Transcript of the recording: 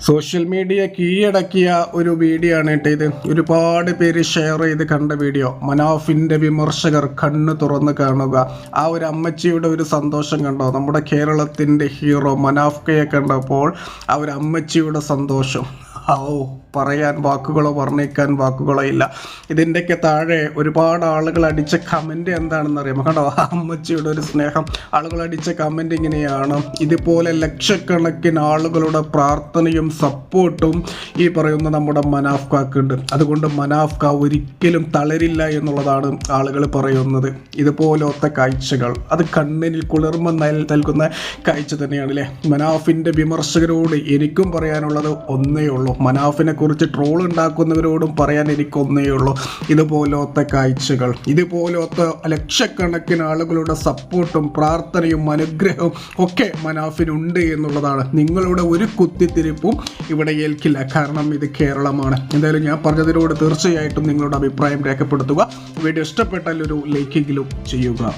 Social media കീഴടക്കിയ ഒരു video ആണ് കേട്ടോ ഇത് ഒരുപാട് പേര് ഷെയർ ചെയ്ത് കണ്ട വീഡിയോ. മനോഫിന്റെ വിമർശകർ കണ്ണ് തുറന്ന് കാണുക. ആ ഒരു അമ്മച്ചിയുടെ ഒരു സന്തോഷം കണ്ടോ? നമ്മുടെ കേരളത്തിന്റെ ഹീറോ മനാഫ്കയെ കണ്ടപ്പോൾ ആ ഒരു അമ്മച്ചിയുടെ സന്തോഷം. ഓ പറയാൻ വാക്കുകളോ വർണിക്കാൻ വാക്കുകളോ ഇല്ല. ഇതിന്റെയൊക്കെ താഴെ ഒരുപാട് ആളുകൾ അടിച്ച കമന്റ് എന്താണെന്ന് കണ്ടോ? അമ്മച്ചിയുടെ ഒരു സ്നേഹം. ആളുകൾ അടിച്ച കമന്റ് ഇങ്ങനെയാണ്. ഇതുപോലെ ലക്ഷക്കണക്കിന് ആളുകളുടെ പ്രാർത്ഥനയും സപ്പോർട്ടും ഈ പറയുന്ന നമ്മുടെ മനാഫ്കാക്കുണ്ട് അതുകൊണ്ട് മനാഫ്ക ഒരിക്കലും തളരില്ല എന്നുള്ളതാണ് ആളുകൾ പറയുന്നത്. ഇതുപോലത്തെ കാഴ്ചകൾ. അത് കണ്ണിൽ കുളിർമ നൽ- നൽകുന്ന കാഴ്ച തന്നെയാണ് അല്ലേ മനാഫിന്റെ വിമർശകരോട് എനിക്കും പറയാനുള്ളത് ഒന്നേ ഉള്ളൂ. മനാഫിനെ കുറിച്ച് ട്രോൾ ഉണ്ടാക്കുന്നവരോടും പറയാൻ എനിക്കൊന്നേ ഉള്ളൂ. ഇതുപോലത്തെ കാഴ്ചകൾ ഇതുപോലത്തെ ലക്ഷക്കണക്കിന് ആളുകളുടെ സപ്പോർട്ടും പ്രാർത്ഥനയും അനുഗ്രഹവും ഒക്കെ മനാഫിനുണ്ട് എന്നുള്ളതാണ്. നിങ്ങളുടെ ഒരു കുത്തിത്തിരിപ്പും ഇവിടെ ഏൽക്കില്ല. കാരണം ഇത് കേരളമാണ്. എന്തായാലും ഞാൻ പറഞ്ഞതിനോട് തീർച്ചയായിട്ടും നിങ്ങളുടെ അഭിപ്രായം രേഖപ്പെടുത്തുക. വീഡിയോ ഇഷ്ടപ്പെട്ടാൽ ഒരു ലൈക്കെങ്കിലും ചെയ്യുക.